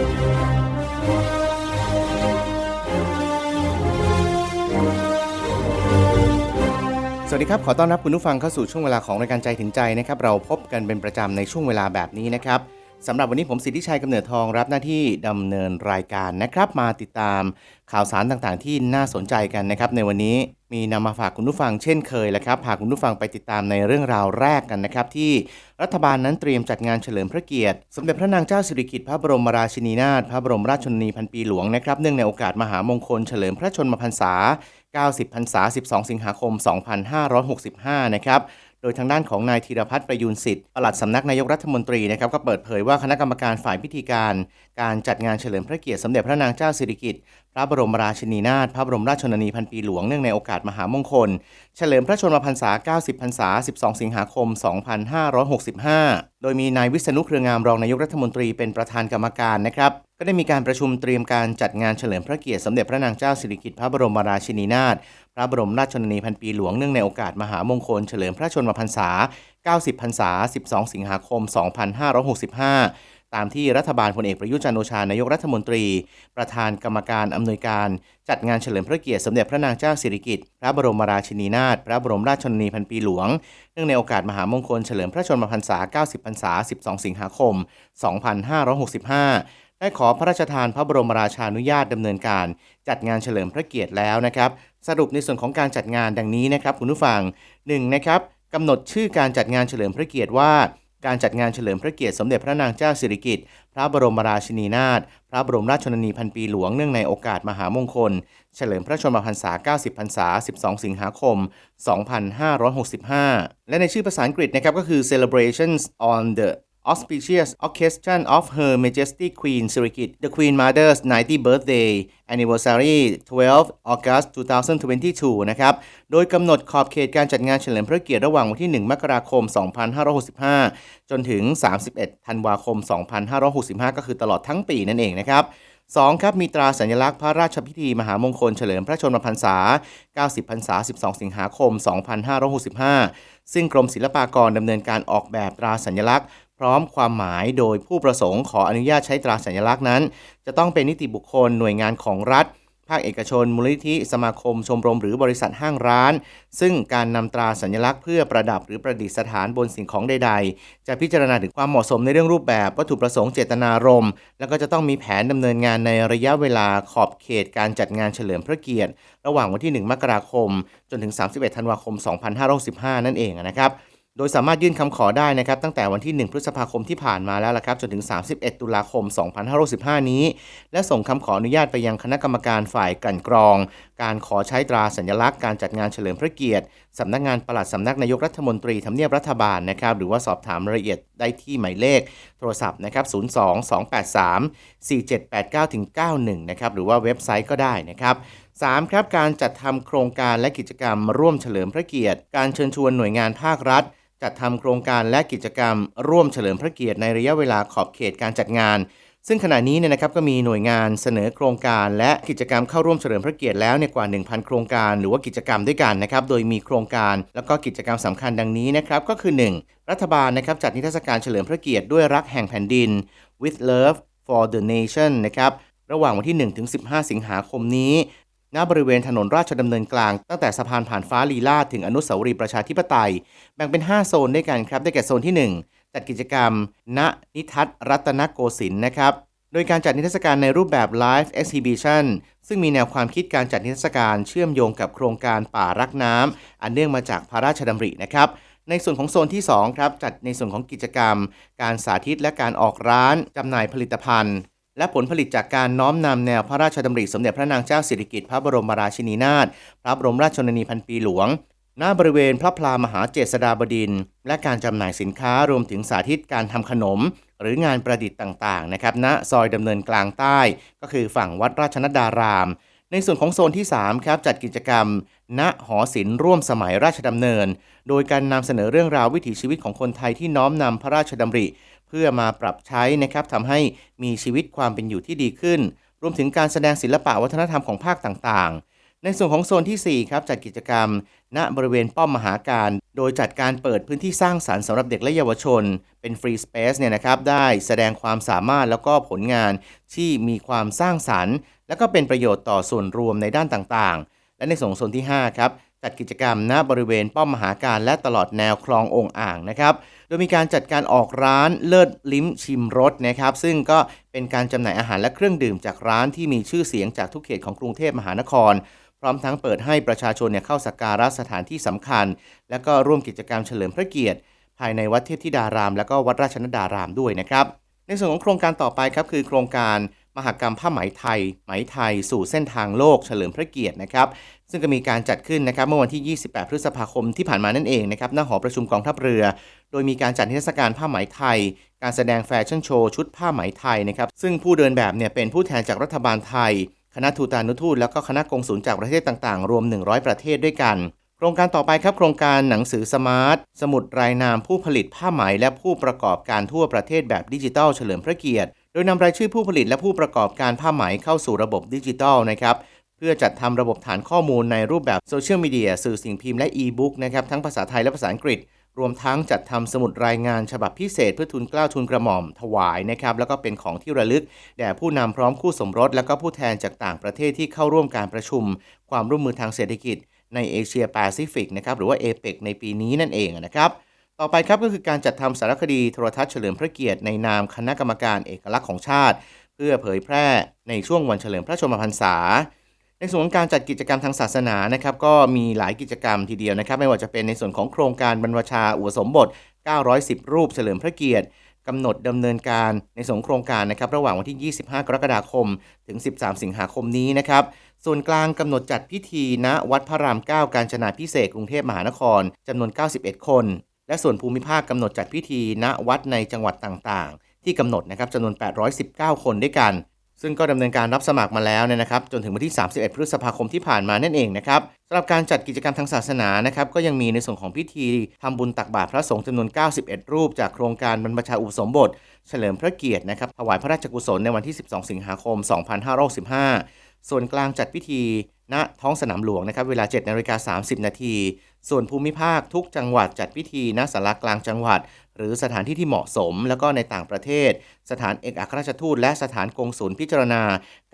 สวัสดีครับ ขอต้อนรับคุณผู้ฟังเข้าสู่ช่วงเวลาของรายการใจถึงใจนะครับ เราพบกันเป็นประจำในช่วงเวลาแบบนี้นะครับ สำหรับวันนี้ผมสิทธิชัยกำเนิดทองรับหน้าที่ดำเนินรายการนะครับ มาติดตามข่าวสารต่างๆ ที่น่าสนใจกันนะครับในวันนี้มีนำมาฝากคุณผู้ฟังเช่นเคยแหละครับพาคุณผู้ฟังไปติดตามในเรื่องราวแรกกันนะครับ ที่รัฐบาลนั้นเตรียมจัดงานเฉลิมพระเกียรติ สมเด็จพระนางเจ้าสิริกิติ์พระบรมราชินีนาถพระบรมราชชนนีพันปีหลวงนะครับเนื่องในโอกาสมหามงคลเฉลิมพระชนมพรรษา 90 พรรษา 12 สิงหาคม 2565 นะครับ โดยทางด้านของนายธีรพัฒน์ประยูนสิทธิ์ปลัดสำนักนายกรัฐมนตรีนะครับก็เปิดเผยว่าคณะกรรมการฝ่ายพิธีการ การจัดงานเฉลิมพระเกียรติสมเด็จพระนางเจ้าสิริกิติ์พระบรมราชินีนาถพระบรมราชชนนีพันปีหลวงเนื่องในโอกาสมหามงคล เฉลิมพระชนมพรรษา 90 พรรษา 12 สิงหาคม 2565 โดยมีนายวิษณุเครืองามรองนายกรัฐมนตรีเป็นประธานกรรมการนะครับ ก็ได้มีการประชุมเตรียมการจัดงานเฉลิมพระเกียรติสมเด็จพระนางเจ้าสิริกิติ์พระบรมราชินีนาถ พระบรมราชชนนีพันปีหลวงเนื่องในโอกาสมหามงคลเฉลิมพระชนมพรรษา 90 พรรษา 12 สิงหาคม 2565 ตามที่รัฐบาลพลเอกประยุทธ์จันโอชานายกรัฐมนตรี ประธานกรรมการอำนวยการ จัดงานเฉลิมพระเกียรติสมเด็จพระนางเจ้าสิริกิติ์พระบรมราชินีนาถ พระบรมราชชนนีพันปีหลวง เนื่องในโอกาสมหามงคลเฉลิมพระชนมพรรษา 90 พรรษา 12 สิงหาคม 2565 ได้ขอพระราชทานพระบรมราชานุญาตดำเนินการ จัดงานเฉลิมพระเกียรติแล้วนะครับ สรุปในส่วนของการจัดงานดังนี้นะครับคุณผู้ฟัง 1. นะครับกำหนดชื่อการจัดงานเฉลิมพระเกียรติว่า การจัดงานเฉลิมพระเกียรติสมเด็จพระนางเจ้าสิริกิติ์พระบรมราชินีนาถพระบรมราชชนนีพันปีหลวงเนื่องในโอกาสมหามงคล เฉลิมพระชนมพรรษา 90 พรรษา 12 สิงหาคม 2565 และในชื่อภาษาอังกฤษนะครับก็คือ celebrations on the auspicious occasion of Her Majesty Queen Sirikit the Queen Mother's 90th birthday anniversary 12 August 2022 นะครับ โดยกำหนดขอบเขตการจัดงานเฉลิมพระเกียรติระหว่างวันที่ 1 มกราคม 2565 จนถึง 31 ธันวาคม 2565 ก็คือตลอดทั้งปีนั่นเองนะครับ 2. ครับมีตราสัญลักษณ์พระราชพิธีมหามงคลเฉลิมพระชนมพรรษา 90 พรรษา 12 สิงหาคม 2565 ซึ่งกรมศิลปากรดำเนินการออกแบบตราสัญลักษณ์ พร้อมความหมายโดยผู้ประสงค์ขออนุญาตใช้ตราสัญลักษณ์นั้น จะต้องเป็นนิติบุคคลหน่วยงานของรัฐ ภาคเอกชน มูลนิธิ สมาคม ชมรม หรือบริษัทห้างร้าน ซึ่งการนำตราสัญลักษณ์เพื่อประดับหรือประดิษฐานบนสิ่งของใด ๆ จะพิจารณาถึงความเหมาะสมในเรื่องรูปแบบ วัตถุประสงค์เจตนารมณ์แล้วก็จะต้องมีแผนดำเนินงานในระยะเวลาขอบเขตการจัดงานเฉลิมพระเกียรติ ระหว่างวันที่ 1 มกราคม จนถึง 31 ธันวาคม 2565 นั่นเองนะครับ โดยสามารถยื่นคำขอได้นะครับตั้งแต่วันที่ 1 พฤษภาคมที่ผ่านมาแล้วละครับจนถึง 31 ตุลาคม 2565 นี้ และส่งคำขออนุญาตไปยังคณะกรรมการฝ่ายกลั่นกรอง การขอใช้ตราสัญลักษณ์การจัดงานเฉลิมพระเกียรติสำนักงานปลัดสำนักนายกรัฐมนตรีทำเนียบรัฐบาลนะครับหรือว่าสอบถามรายละเอียดได้ที่หมายเลขโทรศัพท์นะครับ 02-283-4789-91 นะครับหรือว่าเว็บไซต์ก็ได้นะครับ 3. ครับการจัดทำโครงการและกิจกรรมร่วมเฉลิมพระเกียรติ การเชิญชวนหน่วยงานภาครัฐจัดทำโครงการและกิจกรรมร่วมเฉลิมพระเกียรติในระยะเวลาขอบเขตการจัดงาน ซึ่งขณะนี้เนี่ยนะครับก็มีหน่วยงานเสนอโครงการ และกิจกรรมเข้าร่วมเฉลิมพระเกียรติแล้วเนี่ยกว่า 1,000 โครงการหรือว่ากิจกรรมด้วยกันนะครับโดยมีโครงการแล้วก็กิจกรรมสำคัญดังนี้นะครับก็คือ 1. รัฐบาลนะครับจัดนิทรรศการเฉลิมพระเกียรติด้วยรักแห่งแผ่นดิน with love for the nation นะครับระหว่างวันที่ 1-15 สิงหาคมนี้ณบริเวณถนนราชดำเนินกลาง ตั้งแต่สะพานผ่านฟ้าลีลาดถึงอนุสาวรีย์ประชาธิปไตย แบ่งเป็น 5 โซนด้วยกันครับ ได้แก่โซนที่ 1 จัดกิจกรรม ณนิทัศรัตนโกสินทร์นะครับ โดยการจัดนิทรรศการในรูปแบบ Live Exhibition ซึ่งมีแนวความคิดการจัดนิทรรศการเชื่อมโยงกับโครงการป่ารักน้ำอันเนื่องมาจากพระราชดำรินะครับในส่วนของโซนที่ 2 ครับ จัดในส่วนของกิจกรรม การสาธิตและการออกร้านจำหน่ายผลิตภัณฑ์ และผลผลิตจากการน้อมนำแนวพระราชดำริสมเด็จพระนางเจ้าสิริกิติ์พระบรมราชินีนาถพระบรมราชชนนีพันปีหลวง หน้าบริเวณพระพลามหาเจษฎาบดิน และการจำหน่ายสินค้ารวมถึงสาธิตการทำขนม หรืองานประดิษฐ์ต่างๆนะครับณซอยดำเนินกลางใต้ ก็คือฝั่งวัดราชนดาราม ในส่วนของโซนที่3ครับจัดกิจกรรม ณหอศิลป์ร่วมสมัยราชดำเนิน โดยการนำเสนอเรื่องราววิถีชีวิตของคนไทยที่น้อมนำพระราชดำริ เพื่อมาปรับใช้นะครับทำให้มีชีวิตความเป็นอยู่ที่ดีขึ้น รวมถึงการแสดงศิลปะวัฒนธรรมของภาคต่างๆ ในส่วนของโซนที่ 4 ครับจัดกิจกรรม ณบริเวณป้อมมหาการ โดยจัดการเปิดพื้นที่สร้างสรรค์สำหรับเด็กและเยาวชน เป็นฟรีสเปซเนี่ยนะครับได้แสดงความสามารถแล้วก็ผลงานที่มีความสร้างสรรค์ และก็เป็นประโยชน์ต่อส่วนรวมในด้านต่างๆ และในส่วนโซนที่ 5 ครับจัดกิจกรรมณบริเวณป้อมมหาการและตลอดแนวคลององอ่างนะครับ โดยมีการจัดการออกร้านเลิศลิ้มชิมรสนะครับ ซึ่งก็เป็นการจำหน่ายอาหารและเครื่องดื่มจากร้านที่มีชื่อเสียงจากทุกเขตของกรุงเทพมหานคร พร้อมทั้งเปิดให้ประชาชนเนี่ยเข้าสักการะสถานที่สำคัญ และก็ร่วมกิจกรรมเฉลิมพระเกียรติ ภายในวัดเทพธิดาราม และก็วัดราชนดารามด้วยนะครับ ในส่วนของโครงการต่อไปครับคือโครงการมหกรรมผ้าไหมไทย ไหมไทย สู่เส้นทางโลกเฉลิมพระเกียรตินะครับ ซึ่งก็มีการจัดขึ้นนะครับเมื่อวันที่ 28 พฤษภาคมที่ผ่านมานั่นเองนะครับ ณ หอประชุมกองทัพเรือ โดยมีการจัดนิทศการผ้าไหมไทย การแสดงแฟชั่นโชว์ชุดผ้าไหมไทยนะครับ ซึ่งผู้เดินแบบเนี่ยเป็นผู้แทนจากรัฐบาลไทย คณะทูตานุทูตแล้วก็คณะกงสุลจากประเทศต่างๆ รวม 100 ประเทศด้วยกัน โครงการต่อไปครับโครงการหนังสือสมาร์ท สมุดรายนามผู้ผลิตผ้าไหมและผู้ประกอบการทั่วประเทศแบบดิจิทัลเฉลิมพระเกียรติ โดยนำรายชื่อผู้ผลิตและผู้ประกอบการผ้าไหมเข้าสู่ระบบดิจิทัลนะครับเพื่อจัดทำระบบฐานข้อมูลในรูปแบบโซเชียลมีเดียสื่อสิ่งพิมพ์และอีบุ๊กนะครับทั้งภาษาไทยและภาษาอังกฤษ รวมทั้งจัดทำสมุดรายงานฉบับพิเศษเพื่อทุนกล้าทุนกระหม่อมถวายนะครับ แล้วก็เป็นของที่ระลึก แด่ผู้นำพร้อมคู่สมรส และก็ผู้แทนจากต่างประเทศที่เข้าร่วมการประชุม ความร่วมมือทางเศรษฐกิจ ในเอเชียแปซิฟิกนะครับหรือว่าเอเปกในปีนี้นั่นเองนะครับต่อไปครับก็คือการจัดทำสารคดีโทรทัศน์เฉลิมพระเกียรติในนามคณะกรรมการเอกลักษณ์ของชาติ เพื่อเผยแพร่ในช่วงวันเฉลิมพระชนมพรรษา ในส่วนของการจัดกิจกรรมทางศาสนานะครับก็มีหลายกิจกรรมทีเดียวนะครับ ไม่ว่าจะเป็นในส่วนของโครงการบรรพชาอุปสมบท 910 รูปเฉลิมพระเกียรติกำหนดดำเนินการในส่วนของโครงการนะครับระหว่างวันที่ 25 กรกฎาคม ถึง 13 สิงหาคมนี้นะครับ ส่วนกลางกำหนดจัดพิธีณวัดพระราม 9 การจนาพิเศษกรุงเทพมหานครจำนวน 91 คน และส่วนภูมิภาคกำหนดจัดพิธีณวัดในจังหวัดต่างๆ ที่กำหนดนะครับจำนวน 819 คนด้วยกัน ซึ่งก็ดำเนินการรับสมัครมาแล้วเนี่ยนะครับ จนถึงวันที่ 31 พฤษภาคมที่ผ่านมานั่นเองนะครับสำหรับการจัดกิจกรรมทางศาสนานะครับ ก็ยังมีในส่วนของพิธีทำบุญตักบาตรพระสงฆ์จำนวน 91 รูป จากโครงการบรรพชาอุปสมบท เฉลิมพระเกียรตินะครับถวายพระราชกุศลในวันที่ 12 สิงหาคม 2565 ส่วนกลางจัดพิธีณท้องสนามหลวงนะครับเวลา7นาฬิกา30 นาที ส่วนภูมิภาคทุกจังหวัดจัดพิธีณศาลากลางจังหวัด หรือสถานที่ที่เหมาะสม แล้วก็ในต่างประเทศ สถานเอกอัครราชทูต และสถานกงศูนย์พิจารณา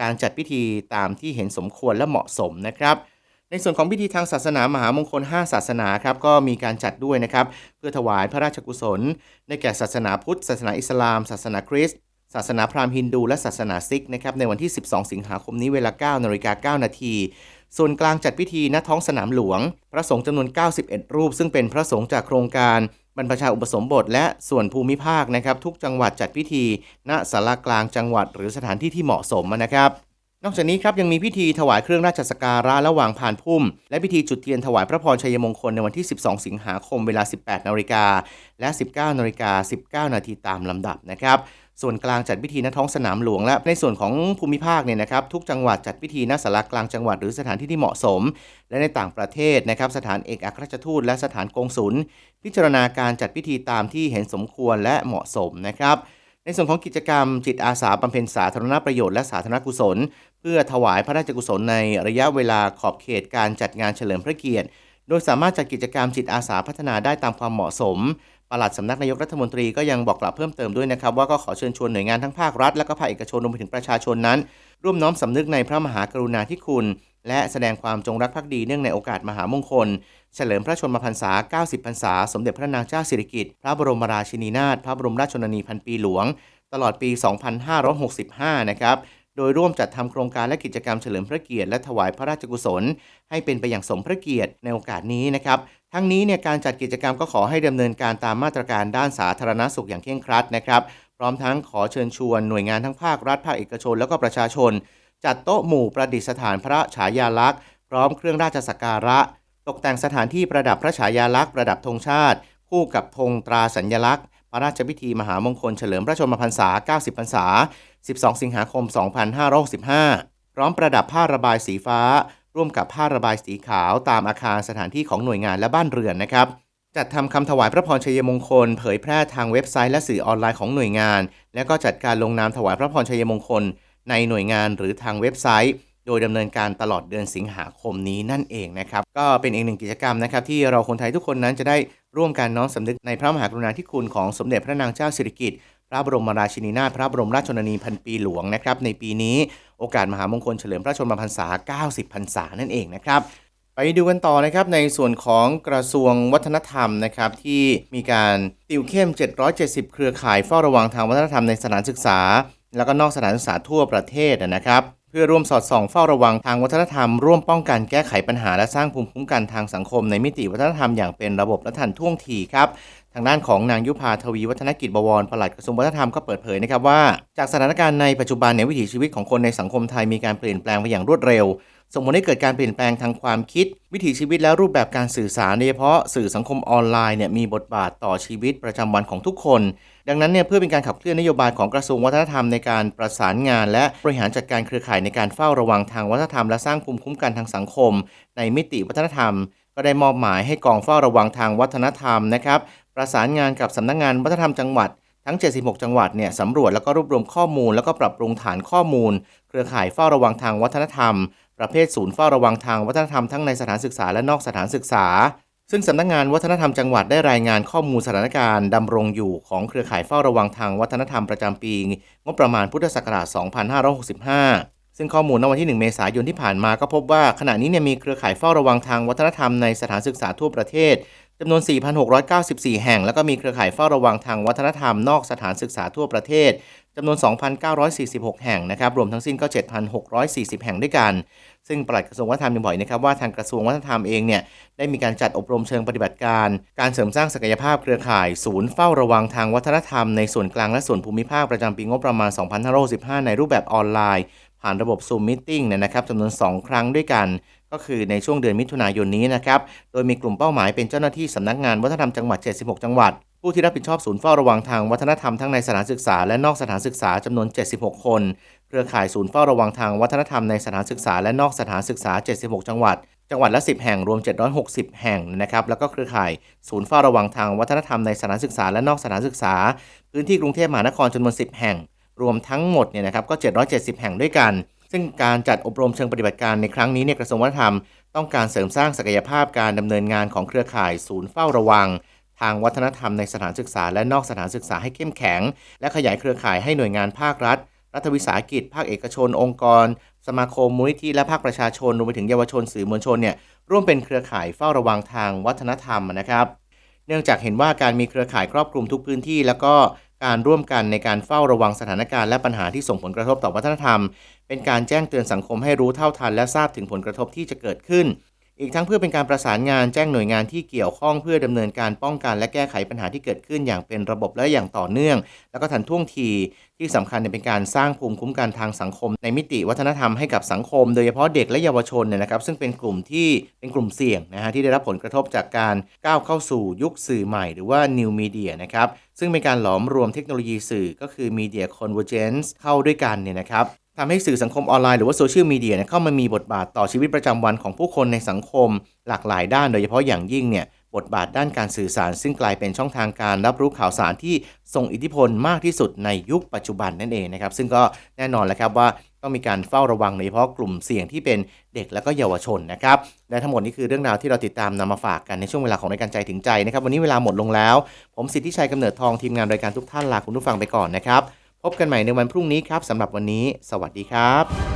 การจัดพิธีตามที่เห็นสมควรและเหมาะสมนะครับในส่วนของพิธีทางศาสนามหามงคล 5 ศาสนาครับก็มีการจัดด้วยนะครับเพื่อถวายพระราชกุศลในแก่ศาสนาพุทธ ศาสนาอิสลาม ศาสนาคริสต์ศาสนาพราหมณ์ฮินดู และศาสนาซิกนะครับในวันที่ 12 สิงหาคมนี้เวลา 9นาฬิกา9นาทีส่วนกลางจัดพิธีณท้องสนามหลวง พระสงฆ์จำนวน 91 รูป ซึ่งเป็นพระสงฆ์จากโครงการ บรรพชาอุปสมบทและส่วนภูมิภาคนะครับทุกจังหวัดจัดพิธี ณศาลากลางจังหวัดหรือสถานที่ที่เหมาะสมนะครับ นอกจากนี้ครับยังมีพิธีถวายเครื่องราชสักการะระหว่างผ่านพุ่ม และพิธีจุดเทียนถวายพระพรชัยมงคลในวันที่ 12 สิงหาคมเวลา 18นาฬิกาและ 19นาฬิกา19นาทีตามลำดับนะครับ ส่วนกลางจัดพิธีณท้องสนามหลวง และในส่วนของภูมิภาคเนี่ยนะครับทุกจังหวัดจัดพิธีณศาลากลางจังหวัดหรือสถานที่ที่เหมาะสม และในต่างประเทศนะครับสถานเอกอัครราชทูตและสถานกงศุลพิจารณาการจัดพิธีตามที่เห็นสมควรและเหมาะสมนะครับในส่วนของกิจกรรมจิตอาสาบำเพ็ญสาธารณประโยชน์และสาธารณกุศล เพื่อถวายพระราชกุศลในระยะเวลาขอบเขตการจัดงานเฉลิมพระเกียรติ โดยสามารถจัดกิจกรรมจิตอาสาพัฒนาได้ตามความเหมาะสม ปลัดสำนักนายกรัฐมนตรีก็ยังบอกกลับเพิ่มเติมด้วยนะครับ ว่าก็ขอเชิญชวนหน่วยงานทั้งภาครัฐ และก็ภาคเอกชนรวมไปถึงประชาชนนั้น ร่วมน้อมสำนึกในพระมหากรุณาธิคุณ และแสดงความจงรักภักดีเนื่องในโอกาสมหามงคล เฉลิมพระชนมพรรษา 90 พรรษา สมเด็จพระนางเจ้าสิริกิติ์พระบรมราชินีนาถพระบรมราชชนนีพันปีหลวง ตลอดปี 2565 นะครับโดยร่วมจัดทำโครงการและกิจกรรมเฉลิมพระเกียรติและถวายพระราชกุศล ให้เป็นไปอย่างสมพระเกียรติในโอกาสนี้นะครับ ทั้งนี้เนี่ยการจัดกิจกรรมก็ขอให้ดำเนินการตามมาตรการด้านสาธารณสุขอย่างเคร่งครัดนะครับ พร้อมทั้งขอเชิญชวนหน่วยงานทั้งภาครัฐภาคเอกชน แล้วก็ประชาชน จัดโต๊ะหมู่ประดิษฐานพระฉายาลักษณ์ พร้อมเครื่องราชสักการะ ตกแต่งสถานที่ประดับพระฉายาลักษณ์ประดับธงชาติ คู่กับธงตราสัญลักษณ์ พระราชพิธีมหามงคลเฉลิมพระชนมพรรษา 90 พรรษา 12 สิงหาคม 2565 พร้อมประดับผ้าระบายสีฟ้า ร่วมกับผ้าระบายสีขาวตามอาคารสถานที่ของหน่วยงานและบ้านเรือนนะครับจัดทำคำถวายพระพรชัยมงคล เผยแพร่ทางเว็บไซต์และสื่อออนไลน์ของหน่วยงาน และก็จัดการลงนามถวายพระพรชัยมงคล ในหน่วยงานหรือทางเว็บไซต์ โดยดำเนินการตลอดเดือนสิงหาคมนี้นั่นเองนะครับ ก็เป็นอีกหนึ่งกิจกรรมนะครับ ที่เราคนไทยทุกคนนั้นจะได้ร่วมกันน้อมสำนึกในพระมหากรุณาธิคุณของสมเด็จพระนางเจ้าสิริกิติ์ พระบรมราชินีนาถพระบรมราชชนนีพันปีหลวงนะครับในปีนี้โอกาสมหามงคลเฉลิมพระชนมพรรษา 90 พรรษานั่นเองนะครับไปดูกันต่อนะครับในส่วนของกระทรวงวัฒนธรรมนะครับที่มีการติวเข้ม 770 เครือข่ายเฝ้าระวังทางวัฒนธรรมในสถานศึกษา แล้วก็นอกสถานศึกษาทั่วประเทศนะครับ พื่อร่วมสอดส่องเฝ้าระวังทางวัฒนธรรม ร่วมป้องกันแก้ไขปัญหาและสร้างภูมิคุ้มกันทางสังคมในมิติวัฒนธรรมอย่างเป็นระบบและทันท่วงทีครับทางด้านของนางยุพาทวีวัฒนกิจบวรปลัดกระทรวงวัฒนธรรมก็เปิดเผยนะครับว่า จากสถานการณ์ในปัจจุบันในยวิถีชีวิตของคนในสังคมไทยมีการเปลี่ยนแปลงไปอย่างรวดเร็ว ส่งผลให้เกิดการเปลี่ยนแปลงทางความคิด วิถีชีวิตและรูปแบบการสื่อสารโดยเฉพาะสื่อสังคมออนไลน์เนี่ยมีบทบาทต่อชีวิตประจำวันของทุกคน ดังนั้นเนี่ยเพื่อเป็นการขับเคลื่อนนโยบายของกระทรวงวัฒนธรรมในการประสานงาน และบริหารจัดการเครือข่ายในการเฝ้าระวังทางวัฒนธรรม และสร้างภูมิคุ้มกันทางสังคม ในมิติวัฒนธรรม ก็ได้มอบหมายให้กองเฝ้าระวังทางวัฒนธรรมนะครับประสานงานกับสำนักงานวัฒนธรรมจังหวัดทั้ง 76 จังหวัด เนี่ยสำรวจแล้วก็รวบรวมข้อมูล แล้วก็ปรับปรุงฐานข้อมูล เครือข่ายเฝ้าระวังทางวัฒนธรรม ประเภทศูนย์เฝ้าระวังทางวัฒนธรรมทั้งในสถานศึกษาและนอกสถานศึกษา ซึ่งสำนักงานวัฒนธรรมจังหวัดได้รายงานข้อมูลสถานการณ์ดำรงอยู่ของเครือข่ายเฝ้าระวังทางวัฒนธรรมประจำปีงบประมาณพุทธศักราช 2565ซึ่งข้อมูลในวันที่ 1 เมษายนที่ผ่านมาก็พบว่า ขณะนี้เนี่ยมีเครือข่ายเฝ้าระวังทางวัฒนธรรมในสถานศึกษาทั่วประเทศ จำนวน 4,694 แห่ง แล้วก็มีเครือข่ายเฝ้าระวังทางวัฒนธรรมนอกสถานศึกษาทั่วประเทศจำนวน 2,946 แห่งนะครับ รวมทั้งสิ้นก็ 7,640 แห่งด้วยกัน ซึ่งปลัดกระทรวงวัฒนธรรมยังบอกอีกนะครับว่าทางกระทรวงวัฒนธรรมเองเนี่ยได้มีการจัดอบรมเชิงปฏิบัติการ การเสริมสร้างศักยภาพเครือข่าย ศูนย์เฝ้าระวังทางวัฒนธรรมในส่วนกลางและส่วนภูมิภาคประจำปีงบประมาณ 2565 ในรูปแบบออนไลน์ ผ่านระบบ Zoom Meeting เนี่ยนะครับจำนวน 2 ครั้งด้วยกัน ก็คือในช่วงเดือนมิถุนายนนี้นะครับ โดยมีกลุ่มเป้าหมายเป็นเจ้าหน้าที่สำนักงานวัฒนธรรมจังหวัด 76 จังหวัด ผู้ที่รับผิดชอบศูนย์เฝ้าระวังทางวัฒนธรรมทั้งในสถานศึกษาและนอกสถานศึกษาจำนวน 76 คน เครือข่ายศูนย์เฝ้าระวังทางวัฒนธรรมในสถานศึกษาและนอกสถานศึกษา 76 จังหวัด จังหวัดละ 10 แห่งรวม 760 แห่งนะครับ แล้วก็เครือข่ายศูนย์เฝ้าระวังทางวัฒนธรรมในสถานศึกษาและนอกสถานศึกษา พื้นที่กรุงเทพมหานครจำนวน 10 แห่ง รวมทั้งหมดเนี่ยนะครับก็ 770 แห่งด้วยกัน ซึ่งการจัดอบรมเชิงปฏิบัติการในครั้งนี้เนี่ยกระทรวงวัฒนธรรมต้องการเสริมสร้างศักยภาพการดำเนินงานของเครือข่ายศูนย์เฝ้าระวัง ทางวัฒนธรรมในสถานศึกษาและนอกสถานศึกษาให้เข้มแข็ง และขยายเครือข่ายให้หน่วยงานภาครัฐ รัฐวิสาหกิจ ภาคเอกชน องค์กร สมาคมมูลนิธิและภาคประชาชนรวมไปถึงเยาวชนสื่อมวลชนเนี่ยร่วมเป็นเครือข่ายเฝ้าระวังทางวัฒนธรรมนะครับ เนื่องจากเห็นว่าการมีเครือข่ายครอบคลุมทุกพื้นที่ แล้วก็ การร่วมกันในการเฝ้าระวังสถานการณ์และปัญหาที่ส่งผลกระทบต่อวัฒนธรรม เป็นการแจ้งเตือนสังคมให้รู้เท่าทัน และทราบถึงผลกระทบที่จะเกิดขึ้น อีกทั้งเพื่อเป็นการประสานงานแจ้งหน่วยงานที่เกี่ยวข้องเพื่อดำเนินการป้องกันและแก้ไขปัญหาที่เกิดขึ้นอย่างเป็นระบบและอย่างต่อเนื่อง แล้วก็ทันท่วงทีที่สำคัญเป็นการสร้างภูมิคุ้มกันทางสังคม ในมิติวัฒนธรรมให้กับสังคม โดยเฉพาะเด็กและเยาวชนเนี่ยนะครับซึ่งเป็นกลุ่มที่เป็นกลุ่มเสี่ยงนะฮะที่ได้รับผลกระทบจากการก้าวเข้าสู่ยุคสื่อใหม่ หรือว่า New Media นะครับ ซึ่งเป็นการหลอมรวมเทคโนโลยีสื่อก็คือ Media Convergence เข้าด้วยกันเนี่ยนะครับทำให้สื่อสังคมออนไลน์หรือว่าโซเชียลมีเดียเข้ามามีบทบาทต่อชีวิตประจำวันของผู้คนในสังคมหลากหลายด้านโดยเฉพาะอย่างยิ่งเนี่ย บทบาทด้านการสื่อสาร ซึ่งกลายเป็นช่องทางการรับรู้ข่าวสารที่ส่งอิทธิพลมากที่สุดในยุคปัจจุบันนั่นเองนะครับ ซึ่งก็แน่นอนแล้วครับว่าต้องมีการเฝ้าระวังโดยเฉพาะกลุ่มเสี่ยงที่เป็นเด็กและก็เยาวชนนะครับและทั้งหมดนี้คือเรื่องราวที่เราติดตามนำมาฝากกันในช่วงเวลาของรายการใจถึงใจนะครับ วันนี้เวลาหมดลงแล้ว ผมสิทธิชัยกำเนิดทองทีมงานรายการทุกท่านลาคุณผู้ฟังไปก่อนนะครับ พบกันใหม่ในวันพรุ่งนี้ครับสำหรับวันนี้ สวัสดีครับ